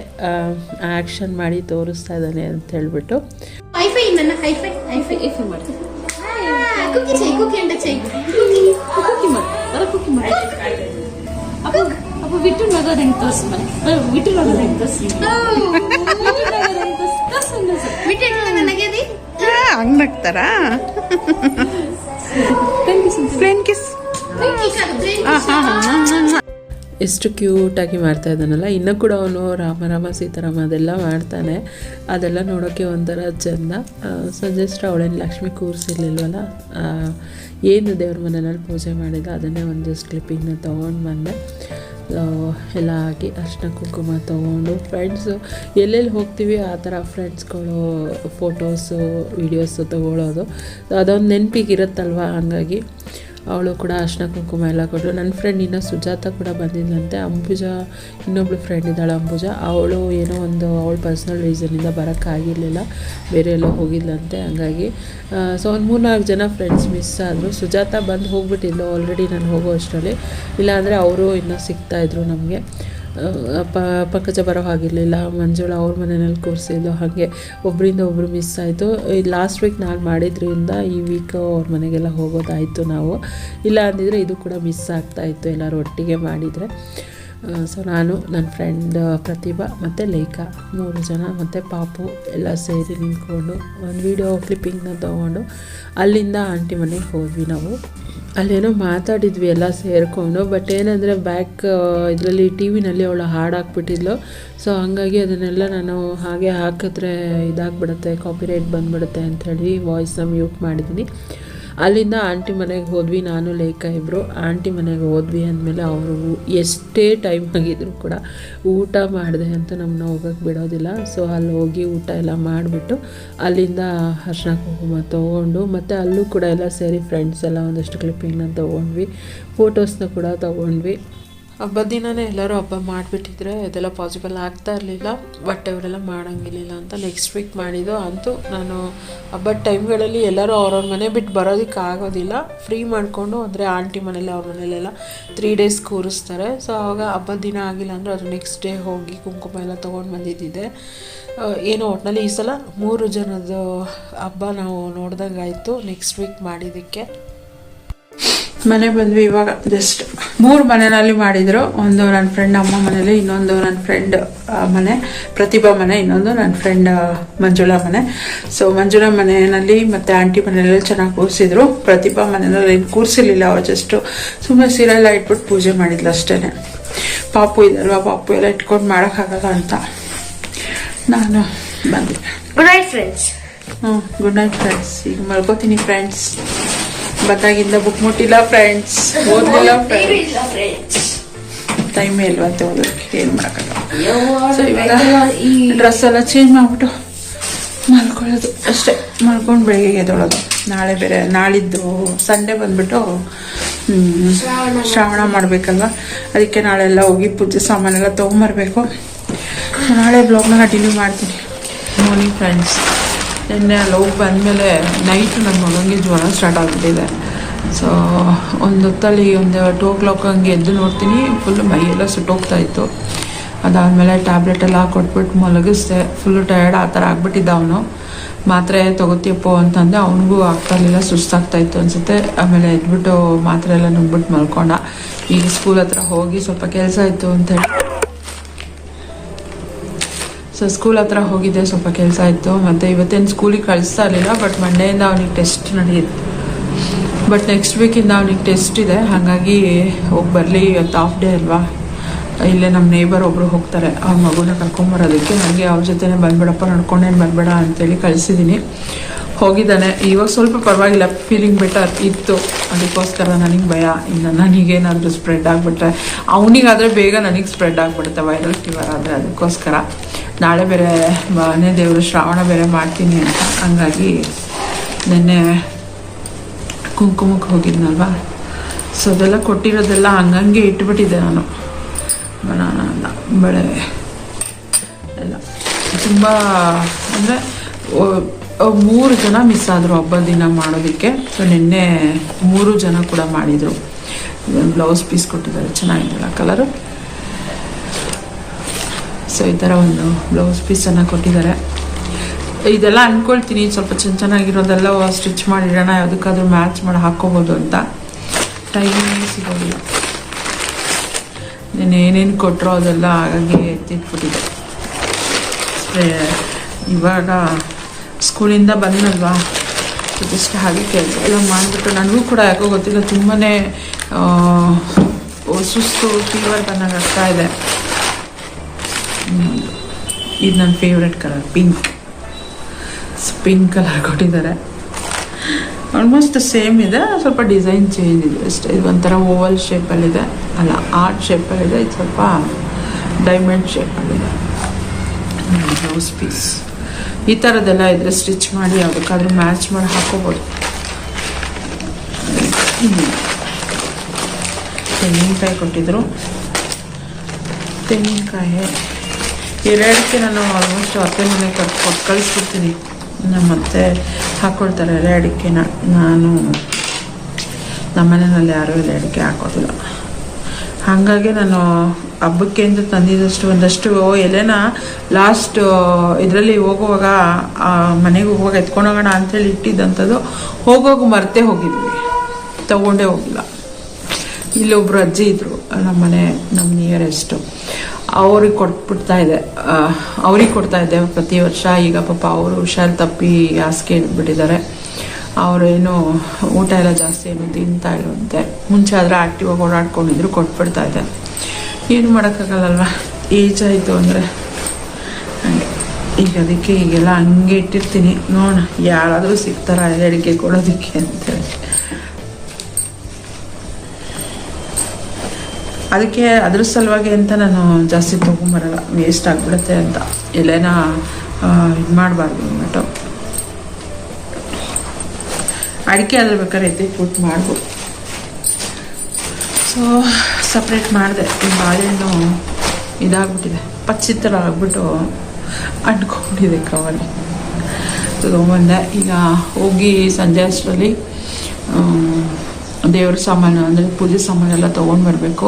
ಆ್ಯಕ್ಷನ್ ಮಾಡಿ ತೋರಿಸ್ತಾ ಇದ್ದಾನೆ ಅಂತ ಹೇಳ್ಬಿಟ್ಟು. ಬಿಟ್ಟು ಬಿಟ್ಟು ಅಪ್ಪ ಅಪ್ಪ ಬಿಟ್ಟು ನಗದ ಹೆಂಗ್ ಬಿಟ್ಟು ಮನೆ ವಿಟ್ಟು ನಗದ ಹೆಂಗ್ ತೋರ್ಸಿ ಬಿಟ್ಟಿಟ್ಟು ನನಗೆ ಅದಿ ಹಂಗೆ ನಗ್ತಾರಾ ಪ್ಲೇನ್ ಕಿಸ್ ಎಷ್ಟು ಕ್ಯೂಟಾಗಿ ಮಾಡ್ತಾ ಇದ್ದಾನಲ್ಲ. ಇನ್ನೂ ಕೂಡ ಅವನು ರಾಮ ರಾಮ ಸೀತಾರಾಮ ಅದೆಲ್ಲ ಮಾಡ್ತಾನೆ. ಅದೆಲ್ಲ ನೋಡೋಕ್ಕೆ ಒಂಥರ ಚೆಂದ. ಸಜೆಸ್ಟ್ ಜಸ್ಟ್ ಅವಳೇನು ಲಕ್ಷ್ಮಿ ಕೂರಿಸಿರ್ಲಿಲ್ವಲ್ಲ? ಏನು ದೇವ್ರ ಮನೆಯಲ್ಲಿ ಪೂಜೆ ಮಾಡಿದ ಅದನ್ನೇ ಒಂದು ಜಸ್ಟ್ ಕ್ಲಿಪ್ಪಿಂಗ್ನ ತೊಗೊಂಡು ಬಂದೆ. ಎಲ್ಲ ಹಾಕಿ ಅರ್ಶಿನ ಕುಂಕುಮ ತೊಗೊಂಡು ಫ್ರೆಂಡ್ಸು ಎಲ್ಲೆಲ್ಲಿ ಹೋಗ್ತೀವಿ ಆ ಥರ ಫ್ರೆಂಡ್ಸ್ಗಳು ಫೋಟೋಸು ವೀಡಿಯೋಸು ತೊಗೊಳ್ಳೋದು ಅದೊಂದು ನೆನಪಿಗೆ ಇರುತ್ತಲ್ವ? ಹಂಗಾಗಿ ಅವಳು ಕೂಡ ಅರ್ಶಿನ ಕುಂಕುಮ ಎಲ್ಲ ಕೊಟ್ಟಳು. ನನ್ನ ಫ್ರೆಂಡ್ ಇನ್ನೂ ಸುಜಾತ ಕೂಡ ಬಂದಿದ್ದಂತೆ ಅಂಬುಜ, ಇನ್ನೊಬ್ಳು ಫ್ರೆಂಡ್ ಇದ್ದಾಳೆ ಅಂಬುಜ. ಅವಳು ಏನೋ ಒಂದು, ಅವಳ ಪರ್ಸ್ನಲ್ ರೀಸನಿಂದ ಬರೋಕ್ಕಾಗಿರಲಿಲ್ಲ ಬೇರೆ ಎಲ್ಲೋ ಹೋಗಿದ್ಲಂತೆ. ಹಂಗಾಗಿ ಸೊ ಒಂದು ಮೂರ್ನಾಲ್ಕು ಜನ ಫ್ರೆಂಡ್ಸ್ ಮಿಸ್ ಆದರು. ಸುಜಾತ ಬಂದು ಹೋಗ್ಬಿಟ್ಟಿದ್ಲು. ಆಲ್ರೆಡಿ ನಾನು ಹೋಗೋ ಅಷ್ಟರಲ್ಲಿ. ಇಲ್ಲಾಂದರೆ ಅವರು ಇನ್ನೂ ಸಿಗ್ತಾಯಿದ್ರು ನಮಗೆ. ಪ ಪಂಕಜ ಬರೋ ಹಾಗಿರಲಿಲ್ಲ. ಮಂಜುಳ ಅವ್ರ ಮನೆಯಲ್ಲಿ ಕೂರಿಸಿದ್ದು ಹಾಗೆ ಒಬ್ಬರಿಂದ ಒಬ್ಬರು ಮಿಸ್ ಆಯಿತು. ಲಾಸ್ಟ್ ವೀಕ್ ನಾನು ಮಾಡಿದ್ರಿಂದ ಈ ವೀಕ್ ಅವ್ರ ಮನೆಗೆಲ್ಲ ಹೋಗೋದಾಯಿತು ನಾವು. ಇಲ್ಲ ಅಂದಿದ್ರೆ ಇದು ಕೂಡ ಮಿಸ್ ಆಗ್ತಾಯಿತ್ತು ಎಲ್ಲರೂ ಒಟ್ಟಿಗೆ ಮಾಡಿದರೆ. ಸೊ ನಾನು ನನ್ನ ಫ್ರೆಂಡ್ ಪ್ರತಿಭಾ ಮತ್ತು ಲೇಖಾ ಮೂರು ಜನ ಮತ್ತು ಪಾಪು ಎಲ್ಲ ಸೇರಿ ನಿಂತ್ಕೊಂಡು ಒಂದು ವೀಡಿಯೋ ಕ್ಲಿಪ್ಪಿಂಗ್ನ ತೊಗೊಂಡು ಅಲ್ಲಿಂದ ಆಂಟಿ ಮನೆಗೆ ಹೋದ್ವಿ ನಾವು. ಅಲ್ಲೇನೋ ಮಾತಾಡಿದ್ವಿ ಎಲ್ಲ ಸೇರಿಕೊಂಡು ಬಟ್ ಏನಂದರೆ ಬ್ಯಾಕ್ ಇದರಲ್ಲಿ ಟಿ ವಿನಲ್ಲಿ ಅವಳು ಹಾಡು ಹಾಕ್ಬಿಟ್ಟಿದ್ಲು. ಸೊ ಹಂಗಾಗಿ ಅದನ್ನೆಲ್ಲ ನಾನು ಹಾಗೆ ಹಾಕಿದ್ರೆ ಇದಾಗ್ಬಿಡುತ್ತೆ ಕಾಪಿರೈಟ್ ಬಂದ್ಬಿಡುತ್ತೆ ಅಂಥೇಳಿ ವಾಯ್ಸ್ನ ಮ್ಯೂಟ್ ಮಾಡಿದ್ದೀನಿ. ಅಲ್ಲಿಂದ ಆಂಟಿ ಮನೆಗೆ ಹೋದ್ವಿ, ನಾನು, ಲೇಖ ಇಬ್ಬರು ಆಂಟಿ ಮನೆಗೆ ಹೋದ್ವಿ ಅಂದಮೇಲೆ ಅವರು ಎಷ್ಟೇ ಟೈಮ್ ಆಗಿದ್ರು ಕೂಡ ಊಟ ಮಾಡಿದೆ ಅಂತ ನಮ್ಮನ್ನ ಹೋಗೋಕ್ಕೆ ಬಿಡೋದಿಲ್ಲ. ಸೊ ಅಲ್ಲಿ ಹೋಗಿ ಊಟ ಎಲ್ಲ ಮಾಡಿಬಿಟ್ಟು ಅಲ್ಲಿಂದ ಅರ್ಶಿನ ಕುಂಕುಮ ತೊಗೊಂಡು ಮತ್ತು ಅಲ್ಲೂ ಕೂಡ ಎಲ್ಲ ಸೇರಿ ಫ್ರೆಂಡ್ಸ್ ಎಲ್ಲ ಒಂದಷ್ಟು ಕ್ಲಿಪ್ಪಿಂಗ್ನ ತೊಗೊಂಡ್ವಿ. ಫೋಟೋಸ್ನ ಕೂಡ ತೊಗೊಂಡ್ವಿ. ಹಬ್ಬದ ದಿನನೇ ಎಲ್ಲರೂ ಹಬ್ಬ ಮಾಡಿಬಿಟ್ಟಿದ್ರೆ ಇದೆಲ್ಲ ಪಾಸಿಬಲ್ ಆಗ್ತಾ ಇರಲಿಲ್ಲ. ಬಟ್ ಅವರೆಲ್ಲ ಮಾಡೋಂಗಿರಲಿಲ್ಲ ಅಂತ ನೆಕ್ಸ್ಟ್ ವೀಕ್ ಮಾಡಿದ್ದು. ಅಂತೂ ನಾನು ಹಬ್ಬದ ಟೈಮ್ಗಳಲ್ಲಿ ಎಲ್ಲರೂ ಅವ್ರವ್ರ ಮನೆ ಬಿಟ್ಟು ಬರೋದಕ್ಕೆ ಆಗೋದಿಲ್ಲ. ಫ್ರೀ ಮಾಡಿಕೊಂಡು ಅಂದರೆ ಆಂಟಿ ಮನೇಲಿ ಅವ್ರ ಮನೇಲೆಲ್ಲ ತ್ರೀ ಡೇಸ್ ಕೂರಿಸ್ತಾರೆ. ಸೊ ಆವಾಗ ಹಬ್ಬದ ದಿನ ಆಗಿಲ್ಲ ಅಂದರೆ ಅದು ನೆಕ್ಸ್ಟ್ ಡೇ ಹೋಗಿ ಕುಂಕುಮ ಎಲ್ಲ ತೊಗೊಂಡು ಬಂದಿದ್ದಿದೆ. ಏನು ಒಟ್ನಲ್ಲಿ ಈ ಸಲ ಮೂರು ಜನದ ಹಬ್ಬ ನಾವು ನೋಡ್ದಂಗೆ ಆಯಿತು ನೆಕ್ಸ್ಟ್ ವೀಕ್ ಮಾಡಿದ್ದಕ್ಕೆ. ಮನೆ ಬಂದ್ವಿ ಇವಾಗ ಜಸ್ಟ್ ಮೂರು ಮನೆಯಲ್ಲಿ ಮಾಡಿದ್ರು. ಒಂದು ನನ್ನ ಫ್ರೆಂಡ್ ಅಮ್ಮ ಮನೇಲಿ ಇನ್ನೊಂದು ನನ್ನ ಫ್ರೆಂಡ್ ಮನೆ. ಪ್ರತಿಭಾ ಮನೆ ಇನ್ನೊಂದು ನನ್ನ ಫ್ರೆಂಡ್ ಮಂಜುಳಾ ಮನೆ. ಸೊ ಮಂಜುಳಾ ಮನೆಯಲ್ಲಿ ಮತ್ತೆ ಆಂಟಿ ಮನೆಯಲ್ಲಿ ಚೆನ್ನಾಗಿ ಕೂರಿಸಿದ್ರು. ಪ್ರತಿಭಾ ಮನೆಯಲ್ಲಿ ಏನು ಕೂರಿಸಿರ್ಲಿಲ್ಲ ಅವ್ರು ಜಸ್ಟ್ ಸುಮ್ಮನೆ ಸೀರೆ ಎಲ್ಲ ಇಟ್ಬಿಟ್ಟು ಪೂಜೆ ಮಾಡಿದ್ಲು ಅಷ್ಟೇ ಪಾಪು ಇದಲ್ವಾ ಪಾಪು ಎಲ್ಲ ಇಟ್ಕೊಂಡು ಮಾಡೋಕ್ಕಾಗಲ್ಲ ಅಂತ ನಾನು ಬಂದೆ. ಗುಡ್ ನೈಟ್ ಫ್ರೆಂಡ್ಸ್ ಹ್ಞೂ ಗುಡ್ ನೈಟ್ ಫ್ರೆಂಡ್ಸ್ ಈಗ ಮಲ್ಕೋತೀನಿ ಫ್ರೆಂಡ್ಸ್ ಬಂದಾಗಿಂದ ಬುಕ್ ಮುಟ್ಟಿಲ್ಲ ಫ್ರೆಂಡ್ಸ್ ಓದಲಿಲ್ಲ ಫ್ರೆಂಡ್ಸ್ ಟೈಮೇ ಇಲ್ವಂತೆ ಓದೋದಕ್ಕೆ? ಏನು ಮಾಡೋಕ್ಕಾಗಲ್ಲ. ಸೊ ಇವಾಗ ಡ್ರೆಸ್ ಎಲ್ಲ ಚೇಂಜ್ ಮಾಡ್ಬಿಟ್ಟು ಮಲ್ಕೊಳ್ಳೋದು ಅಷ್ಟೇ. ಮಲ್ಕೊಂಡು ಬೆಳಿಗ್ಗೆ ಎದ್ದೊಳೋದು. ನಾಳೆ ಬೇರೆ ನಾಳಿದ್ದು ಸಂಡೇ ಬಂದ್ಬಿಟ್ಟು ಶ್ರಾವಣ ಮಾಡಬೇಕಲ್ವ? ಅದಕ್ಕೆ ನಾಳೆ ಎಲ್ಲ ಹೋಗಿ ಪೂಜೆ ಸಾಮಾನೆಲ್ಲ ತೊಗೊಂಬರ್ಬೇಕು. ನಾಳೆ ಬ್ಲಾಗ್ನ ಕಂಟಿನ್ಯೂ ಮಾಡ್ತೀನಿ. ಮಾರ್ನಿಂಗ್ ಫ್ರೆಂಡ್ಸ್ ನಿನ್ನೆ ಅಲ್ಲಿ ಹೋಗಿ ಬಂದಮೇಲೆ ನೈಟು ನನ್ನ ಮಗನಿಗೆ ಜ್ವರ ಸ್ಟಾರ್ಟ್ ಆಗಿಬಿಟ್ಟಿದೆ. ಸೊ ಒಂದು ಹೊತ್ತಲ್ಲಿ ಒಂದು ಟೂ ಓ ಕ್ಲಾಕ್ ಹಂಗೆ ಎದ್ದು ನೋಡ್ತೀನಿ ಫುಲ್ ಮೈಯೆಲ್ಲ ಸುಟ್ಟೋಗ್ತಾ ಇತ್ತು. ಅದಾದಮೇಲೆ ಟ್ಯಾಬ್ಲೆಟ್ ಎಲ್ಲ ಕೊಟ್ಬಿಟ್ಟು ಮಲಗಿಸ್ದೆ. ಫುಲ್ಲು ಟಯರ್ಡ್ ಆ ಥರ ಆಗ್ಬಿಟ್ಟಿದ್ದ ಅವನು. ಮಾತ್ರೆ ತಗೋತೀಯಪ್ಪೋ ಅಂತಂದೆ. ಅವನಿಗೂ ಆಗ್ತಾ ಇರಲಿಲ್ಲ, ಸುಸ್ತಾಗ್ತಾ ಇತ್ತು ಅನಿಸುತ್ತೆ. ಆಮೇಲೆ ಎದ್ಬಿಟ್ಟು ಮಾತ್ರೆ ಎಲ್ಲ ನುಗ್ಬಿಟ್ಟು ಮಲ್ಕೊಂಡ. ಈಗ ಸ್ಕೂಲ್ ಹತ್ರ ಹೋಗಿ ಸ್ವಲ್ಪ ಕೆಲಸ ಇತ್ತು ಅಂತೇಳಿ ಸೊ ಸ್ಕೂಲ್ ಹತ್ರ ಹೋಗಿದ್ದೆ, ಸ್ವಲ್ಪ ಕೆಲಸ ಇತ್ತು. ಮತ್ತು ಇವತ್ತೇನು ಸ್ಕೂಲಿಗೆ ಕಳಿಸ್ತಾ ಇರಲಿಲ್ಲ ಬಟ್ ಮಂಡೆಯಿಂದ ಅವನಿಗೆ ಟೆಸ್ಟ್ ನಡೆಯುತ್ತೆ ಬಟ್ ನೆಕ್ಸ್ಟ್ ವೀಕಿಂದ ಅವನಿಗೆ ಟೆಸ್ಟ್ ಇದೆ. ಹಾಗಾಗಿ ಹೋಗಿ ಬರಲಿ, ಇವತ್ತು ಆಫ್ ಡೇ ಅಲ್ವಾ? ಇಲ್ಲೇ ನಮ್ಮ ನೇಬರ್ ಒಬ್ಬರು ಹೋಗ್ತಾರೆ. ಅವ್ರ ಮಗುನ ಕರ್ಕೊಂಬರೋದಕ್ಕೆ ನನಗೆ ಅವ್ರ ಜೊತೆನೇ ಬಂದ್ಬಿಡಪ್ಪ ನಡ್ಕೊಂಡೇನು ಬಂದ್ಬೇಡ ಅಂತೇಳಿ ಕಳಿಸಿದ್ದೀನಿ ಹೋಗಿದ್ದಾನೆ. ಇವಾಗ ಸ್ವಲ್ಪ ಪರವಾಗಿಲ್ಲ ಫೀಲಿಂಗ್ ಬೆಟರ್ ಇತ್ತು. ಅದಕ್ಕೋಸ್ಕರ ನನಗೆ ಭಯ. ಇನ್ನು ನನಗೇನಾದರೂ ಸ್ಪ್ರೆಡ್ ಆಗಿಬಿಟ್ರೆ, ಅವನಿಗಾದರೆ ಬೇಗ ನನಗೆ ಸ್ಪ್ರೆಡ್ ಆಗಿಬಿಡುತ್ತೆ ವೈರಲ್ ಫೀವರ್ ಆದರೆ. ಅದಕ್ಕೋಸ್ಕರ ನಾಳೆ ಬೇರೆ ಮನೆ ದೇವರು ಶ್ರಾವಣ ಬೇರೆ ಮಾಡ್ತೀನಿ ಅಂತ. ಹಂಗಾಗಿ ನೆನ್ನೆ ಕುಂಕುಮಕ್ಕೆ ಹೋಗಿದ್ನಲ್ವಾ? ಸೊ ಅದೆಲ್ಲ ಕೊಟ್ಟಿರೋದೆಲ್ಲ ಹಂಗಂಗೆ ಇಟ್ಬಿಟ್ಟಿದ್ದೆ ನಾನು. ಬಳೆ ಎಲ್ಲ. ತುಂಬ, ಅಂದರೆ ಮೂರು ಜನ ಮಿಸ್ ಆದರು ಹಬ್ಬ ದಿನ ಮಾಡೋದಕ್ಕೆ. ಸೊ ನಿನ್ನೆ ಮೂರು ಜನ ಕೂಡ ಮಾಡಿದರು. ಬ್ಲೌಸ್ ಪೀಸ್ ಕೊಟ್ಟಿದ್ದಾರೆ. ಚೆನ್ನಾಗಿದೆಯಲ್ಲ ಕಲರು ಸೊ ಈ ಥರ ಒಂದು ಬ್ಲೌಸ್ ಪೀಸನ್ನು ಕೊಟ್ಟಿದ್ದಾರೆ. ಇದೆಲ್ಲ ಅಂದ್ಕೊಳ್ತೀನಿ ಸ್ವಲ್ಪ ಚೆನ್ನ ಚೆನ್ನಾಗಿರೋದೆಲ್ಲ ಸ್ಟಿಚ್ ಮಾಡಿಡೋಣ, ಯಾವುದಕ್ಕಾದ್ರೂ ಮ್ಯಾಚ್ ಮಾಡಿ, ಹಾಕ್ಕೋಬೋದು ಅಂತ. ಟೈಮಿಂಗ್ ಸಿಗೋದಿಲ್ಲ. ನಾನು ಏನೇನು ಕೊಟ್ಟರೋ ಅದೆಲ್ಲ ಹಾಗಾಗಿ ಎತ್ತಿಟ್ಬಿಟ್ಟಿದೆ. ಇವಾಗ ಸ್ಕೂಲಿಂದ ಬಂದಲ್ವಾ ಜಸ್ಟ್ ಹಾಗೆ ಕೆಲಸ ಎಲ್ಲ ಮಾಡಿಬಿಟ್ಟು ನನಗೂ ಕೂಡ ಯಾಕೋ ಗೊತ್ತಿಲ್ಲ ತುಂಬಾ ಸುಸ್ತು ಫೀವರ್ ಬಂದಂಗೆ ಆಗ್ತಾ ಇದೆ. ಇದು ನನ್ನ favourite colour pink pink colour ಕೊಟ್ಟಿದ್ದಾರೆ. ಆಲ್ಮೋಸ್ಟ್ ಸೇಮ್ ಇದೆ, ಸ್ವಲ್ಪ ಡಿಸೈನ್ ಚೇಂಜ್ ಇದೆ. ಅಷ್ಟೇ ಇದು ಒಂಥರ ಓವಲ್ ಶೇಪಲ್ಲಿದೆ ಅಲ್ಲ ಆರ್ಟ್ ಶೇಪಲ್ಲಿದೆ ಇದು ಸ್ವಲ್ಪ ಡೈಮಂಡ್ ಶೇಪಲ್ಲಿದೆ ಬ್ಲೌಸ್ ಪೀಸ್ ಈ ಥರದ್ದೆಲ್ಲ ಇದ್ರೆ ಸ್ಟಿಚ್ ಮಾಡಿ ಯಾವುದಕ್ಕಾದ್ರೂ ಮ್ಯಾಚ್ ಮಾಡಿ ಹಾಕೋಬೋದು. ತೆಂಗಿನಕಾಯಿ ಕೊಟ್ಟಿದ್ರು. ತೆಂಗಿನಕಾಯಿ. ಎರಡಕ್ಕೆ ನಾನು ಆಲ್ಮೋಸ್ಟ್ ಅತ್ತೆ ಮನೆ ಕೊಟ್ಟು ಕಳಿಸ್ಬಿಡ್ತೀನಿ. ನಮ್ಮ ಅತ್ತೆ ಹಾಕ್ಕೊಳ್ತಾರೆ ಎಲೆ ಅಡಿಕೆನ ನಾನು ನಮ್ಮ ಮನೆಯಲ್ಲಿ ಯಾರೂ ಎಲೆ ಅಡಿಕೆ ಹಾಕೋದಿಲ್ಲ. ಹಾಗಾಗಿ ನಾನು ಹಬ್ಬಕ್ಕೆ ಅಂತ ತಂದಿದ್ದಷ್ಟು ಒಂದಷ್ಟು ಎಲೆನ ಲಾಸ್ಟ್ ಇದರಲ್ಲಿ ಹೋಗುವಾಗ ಮನೆಗೆ ಹೋಗುವಾಗ ಎತ್ಕೊಂಡು ಹೋಗೋಣ ಅಂತೇಳಿ ಇಟ್ಟಿದ್ದಂಥದ್ದು ಹೋಗೋವಾಗ ಮರ್ತೇ ಹೋಗಿದ್ವಿ. ತಗೊಂಡೇ ಹೋಗಿಲ್ಲ. ಇಲ್ಲೊಬ್ರು ಅಜ್ಜಿ ಇದ್ದರು ನಮ್ಮ ಮನೆ ನಮ್ಮ ನಿಯರೆಸ್ಟು ಅವ್ರಿಗೆ ಕೊಟ್ಬಿಡ್ತಾ ಇದೆ. ಅವ್ರಿಗೆ ಕೊಡ್ತಾ ಇದ್ದೆ ಪ್ರತಿ ವರ್ಷ. ಈಗ ಪಾಪ ಅವರು ಹುಷಾರು ತಪ್ಪಿ ಹಾಸಿಗೆ ಇಟ್ಬಿಟ್ಟಿದ್ದಾರೆ ಅವರೇನು ಊಟ ಎಲ್ಲ ಜಾಸ್ತಿ ಏನು ತಿಂತಾ ಇರುವಂತೆ ಮುಂಚೆ ಆದರೆ ಆಕ್ಟಿವ್ ಆಗಿ ಓಡಾಡ್ಕೊಂಡಿದ್ರು, ಕೊಟ್ಬಿಡ್ತಾ ಇದ್ದೆ ಏನು ಮಾಡೋಕ್ಕಾಗಲ್ಲಲ್ವ? ಏಜ್ ಆಯಿತು ಅಂದರೆ ಹಾಗೆ. ಈಗ ಅದಕ್ಕೆ ಈಗೆಲ್ಲ ಹಂಗೆ ಇಟ್ಟಿರ್ತೀನಿ. ನೋಡೋಣ, ಯಾರಾದರೂ ಸಿಗ್ತಾರ? ಅಡುಗೆ ಕೊಡೋದಕ್ಕೆ ಅಂತೇಳಿ. ಅದಕ್ಕೆ ಅದ್ರ ಸಲುವಾಗಿ ಅಂತ ನಾನು ಜಾಸ್ತಿ ತೊಗೊಂಬರಲ್ಲ. ವೇಸ್ಟ್ ಆಗಿಬಿಡುತ್ತೆ ಅಂತ. ಎಲೆನ ಇದು ಮಾಡಬಾರ್ದು ಅಂದ್ಬಿಟ್ಟು. ಅಡಿಕೆ ಅದ್ರ ಬೇಕಾದ್ರೆ ಎತ್ತಿಟ್ಬಿಟ್ಟು ಮಾಡ್ಬೋದು. ಸೊ ಸಪ್ರೇಟ್ ಮಾಡಿದೆ. ಈ ಬಾಳೆಹಣ್ಣು ಇದಾಗ್ಬಿಟ್ಟಿದೆ. ಪಚ್ಚಿ ಥರ ಆಗ್ಬಿಟ್ಟು ಅಂಟ್ಕೊಂಡಿದೆ ಕವಲ್ಲಿ ತಗೊಂಬಂದೆ. ಈಗ ಹೋಗಿ ಸಂಜೆ ಅಷ್ಟರಲ್ಲಿ ದೇವ್ರ ಸಾಮಾನು ಅಂದರೆ ಪೂಜೆ ಸಾಮಾನೆಲ್ಲ ತೊಗೊಂಡು ಬರಬೇಕು.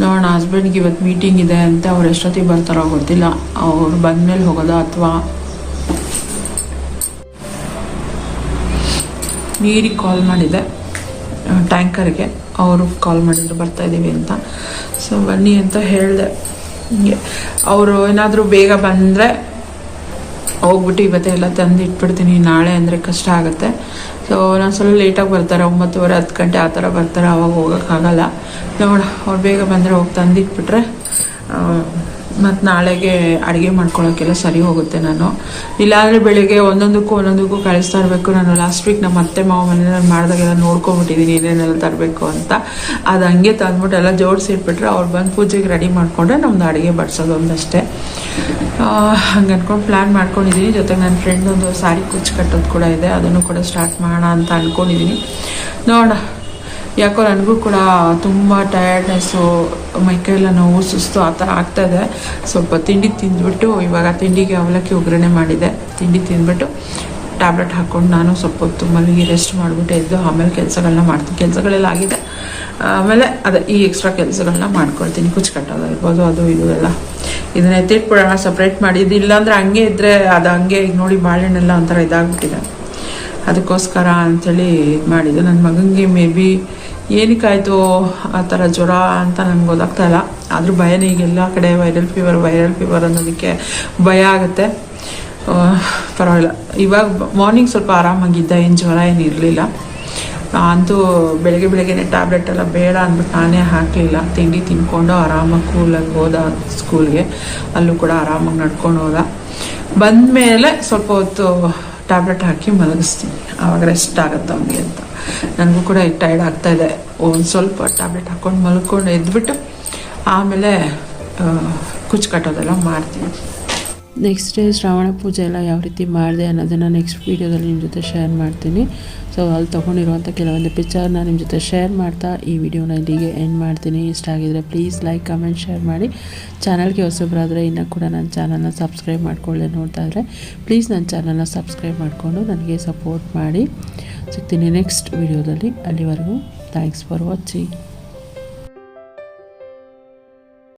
ನೋಡೋಣ ಹಸ್ಬೆಂಡ್ಗೆ ಇವತ್ತು ಮೀಟಿಂಗ್ ಇದೆ ಅಂತ ಅವ್ರು ಎಷ್ಟೊತ್ತಿಗೆ ಬರ್ತಾರೋ ಗೊತ್ತಿಲ್ಲ. ಅವ್ರು ಬಂದಮೇಲೆ ಹೋಗೋದಾ ಅಥವಾ? ನೀರಿಗೆ ಕಾಲ್ ಮಾಡಿದೆ ಟ್ಯಾಂಕರ್ಗೆ ಅವರು ಕಾಲ್ ಮಾಡಿದ್ರು, ಬರ್ತಾ ಇದ್ದೀವಿ ಅಂತ. ಸೊ ಬನ್ನಿ ಅಂತ ಹೇಳಿದೆ. ಹಿಂಗೆ. ಅವರು ಏನಾದರೂ ಬೇಗ ಬಂದರೆ ಹೋಗ್ಬಿಟ್ಟು ಇವತ್ತೇ ಎಲ್ಲ ತಂದು ಇಟ್ಬಿಡ್ತೀನಿ ನಾಳೆ ಅಂದರೆ ಕಷ್ಟ ಆಗುತ್ತೆ. ಸೊ ನಾನು ಸ್ವಲ್ಪ ಲೇಟಾಗಿ ಬರ್ತಾರೆ, ಒಂಬತ್ತುವರೆ, ಹತ್ತು ಗಂಟೆ ಆ ಥರ ಬರ್ತಾರೆ, ಅವಾಗ ಹೋಗೋಕ್ಕಾಗಲ್ಲ ನೋಡ, ಅವ್ರು ಬೇಗ ಬಂದರೆ ಹೋಗಿ ತಂದಿಟ್ಬಿಟ್ರೆ ಮತ್ತು ನಾಳೆಗೆ ಅಡುಗೆ ಮಾಡ್ಕೊಳ್ಳೋಕ್ಕೆಲ್ಲ ಸರಿ ಹೋಗುತ್ತೆ ನಾನು. ಇಲ್ಲಾಂದರೆ ಬೆಳಿಗ್ಗೆ ಒಂದೊಂದಕ್ಕೂ ಒಂದೊಂದಕ್ಕೂ ಕಳಿಸ್ತಾ ಇರಬೇಕು. ನಾನು ಲಾಸ್ಟ್ ವೀಕ್ ನಮ್ಮ ಅತ್ತೆ ಮಾವ ಮನೆಯಲ್ಲಿ ಮಾಡಿದಾಗೆಲ್ಲ ನೋಡ್ಕೊಂಬಿಟ್ಟಿದ್ದೀನಿ ಏನೇನೆಲ್ಲ ತರಬೇಕು ಅಂತ. ಅದು ಹಂಗೆ ತಂದ್ಬಿಟ್ಟು ಎಲ್ಲ ಜೋಡಿಸಿಟ್ಬಿಟ್ರೆ ಅವ್ರು ಬಂದು ಪೂಜೆಗೆ ರೆಡಿ ಮಾಡಿಕೊಂಡ್ರೆ ನಮ್ಮದು ಅಡುಗೆ ಬಡಿಸೋದು ಒಂದಷ್ಟೇ. ಹಂಗೆ ಅಂದ್ಕೊಂಡು ಪ್ಲ್ಯಾನ್ ಮಾಡ್ಕೊಂಡಿದ್ದೀನಿ ಜೊತೆಗೆ ನನ್ನ ಫ್ರೆಂಡ್ ಒಂದು ಸಾರಿ ಕುಚ್ಚು ಕಟ್ಟೋದು ಕೂಡ ಇದೆ. ಅದನ್ನು ಕೂಡ ಸ್ಟಾರ್ಟ್ ಮಾಡೋಣ ಅಂತ ಅಂದ್ಕೊಂಡಿದ್ದೀನಿ ನೋಡೋಣ ಯಾಕೋ ನನಗೂ ಕೂಡ ತುಂಬ ಟಯರ್ಡ್ನೆಸ್ಸು ಮೈಕೈಯೆಲ್ಲ ನೋವು, ಸುಸ್ತು ಆ ಥರ ಆಗ್ತಾಯಿದೆ ಸ್ವಲ್ಪ ತಿಂಡಿ ತಿಂದ್ಬಿಟ್ಟು ಇವಾಗ ತಿಂಡಿಗೆ ಅವಲಕ್ಕಿ ಒಗ್ಗರಣೆ ಮಾಡಿದೆ. ತಿಂಡಿ ತಿಂದ್ಬಿಟ್ಟು ಟ್ಯಾಬ್ಲೆಟ್ ಹಾಕ್ಕೊಂಡು ನಾನು ಸ್ವಲ್ಪ ಹೊತ್ತು ಮಲಗಿ ರೆಸ್ಟ್ ಮಾಡಿಬಿಟ್ಟು ಎದ್ದು ಆಮೇಲೆ ಕೆಲಸಗಳನ್ನ ಮಾಡ್ತೀನಿ. ಕೆಲಸಗಳೆಲ್ಲ ಆಗಿದೆ. ಆಮೇಲೆ ಅದೇ ಈ ಎಕ್ಸ್ಟ್ರಾ ಕೆಲಸಗಳನ್ನ ಮಾಡ್ಕೊಳ್ತೀನಿ ಕುಚ್ಚು ಕಟ್ಟೋದಾಗಿರ್ಬೋದು ಅದು, ಇದು ಎಲ್ಲ. ಇದನ್ನ ಎತ್ತಿಟ್ಬಿಡೋಣ ಸಪ್ರೇಟ್ ಮಾಡಿ. ಇದು ಇಲ್ಲಾಂದ್ರೆ ಹಂಗೆ ಇದ್ದರೆ ಅದು ಹಂಗೆ ಈಗ ನೋಡಿ ಬಾಳೆಹಣ್ಣೆಲ್ಲ ಒಂಥರ ಇದಾಗ್ಬಿಟ್ಟಿದೆ. ಅದಕ್ಕೋಸ್ಕರ ಅಂಥೇಳಿ ಇದು ಮಾಡಿದ್ದು. ನನ್ನ ಮಗನಿಗೆ ಮೇ ಬಿ ಏನಕ್ಕಾಯಿತು ಆ ಥರ ಜ್ವರ ಅಂತ ನನಗೆ ಗೊತ್ತಾಗ್ತಾ ಇಲ್ಲ. ಆದರೂ ಭಯನೇ ಈಗ ಎಲ್ಲ ಕಡೆ ವೈರಲ್ ಫೀವರ್ ವೈರಲ್ ಫೀವರ್ ಅನ್ನೋದಕ್ಕೆ ಭಯ ಆಗುತ್ತೆ. ಪರವಾಗಿಲ್ಲ. ಇವಾಗ ಮಾರ್ನಿಂಗ್ ಸ್ವಲ್ಪ ಆರಾಮಾಗಿದ್ದ, ಏನು ಜ್ವರ, ಏನು ಇರಲಿಲ್ಲ. ಅಂತೂ ಬೆಳಗ್ಗೆ ಬೆಳಗ್ಗೆನೆ ಟ್ಯಾಬ್ಲೆಟ್ ಎಲ್ಲ ಬೇಡ ಅಂದ್ಬಿಟ್ಟು ನಾನೇ ಹಾಕಲಿಲ್ಲ. ತಿಂಡಿ ತಿನ್ಕೊಂಡು ಆರಾಮಾಗಿ ಕೂಲಾಗಿ ಹೋದ ಸ್ಕೂಲ್ಗೆ ಅಲ್ಲೂ ಕೂಡ ಆರಾಮಾಗಿ ನಡ್ಕೊಂಡು ಹೋದ. ಬಂದಮೇಲೆ ಸ್ವಲ್ಪ ಹೊತ್ತು ಟ್ಯಾಬ್ಲೆಟ್ ಹಾಕಿ ಮಲಗಿಸ್ತೀನಿ. ಆವಾಗ ರೆಸ್ಟ್ ಆಗುತ್ತೆ ಅವನಿಗೆ ಅಂತ. ನನಗೂ ಕೂಡ ಟೈರ್ಡ್ ಆಗ್ತಾ ಇದೆ. ಒಂದು ಸ್ವಲ್ಪ ಟ್ಯಾಬ್ಲೆಟ್ ಹಾಕ್ಕೊಂಡು ಮಲ್ಕೊಂಡು ಎದ್ಬಿಟ್ಟು ಆಮೇಲೆ ಕುಚ್ಚು ಕಟ್ಟೋದೆಲ್ಲ ಮಾಡ್ತೀನಿ. ನೆಕ್ಸ್ಟ್ ಡೇ ಶ್ರಾವಣ ಪೂಜೆ ಎಲ್ಲ ಯಾವ ರೀತಿ ಮಾಡಿದೆ ಅನ್ನೋದನ್ನು ನೆಕ್ಸ್ಟ್ ವೀಡಿಯೋದಲ್ಲಿ ನಿಮ್ಮ ಜೊತೆ ಶೇರ್ ಮಾಡ್ತೀನಿ. ಸೊ ಅಲ್ಲಿ ತೊಗೊಂಡಿರುವಂಥ ಕೆಲವೊಂದು ಪಿಕ್ಚರ್ನ ನಿಮ್ಮ ಜೊತೆ ಶೇರ್ ಮಾಡ್ತಾ ಈ ವಿಡಿಯೋನ ಇಲ್ಲಿಗೆ ಎಂಡ್ ಮಾಡ್ತೀನಿ. ಇಷ್ಟ ಆಗಿದ್ರೆ ಪ್ಲೀಸ್ ಲೈಕ್ ಕಮೆಂಟ್ ಶೇರ್ ಮಾಡಿ. ಚಾನಲ್ಗೆ ಹೊಸಬ್ರಾದರೆ ಇನ್ನೂ ಕೂಡ ನನ್ನ ಚಾನಲ್ನ ಸಬ್ಸ್ಕ್ರೈಬ್ ಮಾಡ್ಕೊಳ್ಳೆ ನೋಡ್ತಾ ಇದ್ರೆ ಪ್ಲೀಸ್ ನನ್ನ ಚಾನಲ್ನ ಸಬ್ಸ್ಕ್ರೈಬ್ ಮಾಡಿಕೊಂಡು ನನಗೆ ಸಪೋರ್ಟ್ ಮಾಡಿ. ಸಿಗ್ತೀನಿ ನೆಕ್ಸ್ಟ್ ವಿಡಿಯೋದಲ್ಲಿ ಅಲ್ಲಿವರೆಗೂ ಥ್ಯಾಂಕ್ಸ್ ಫಾರ್ ವಾಚಿಂಗ್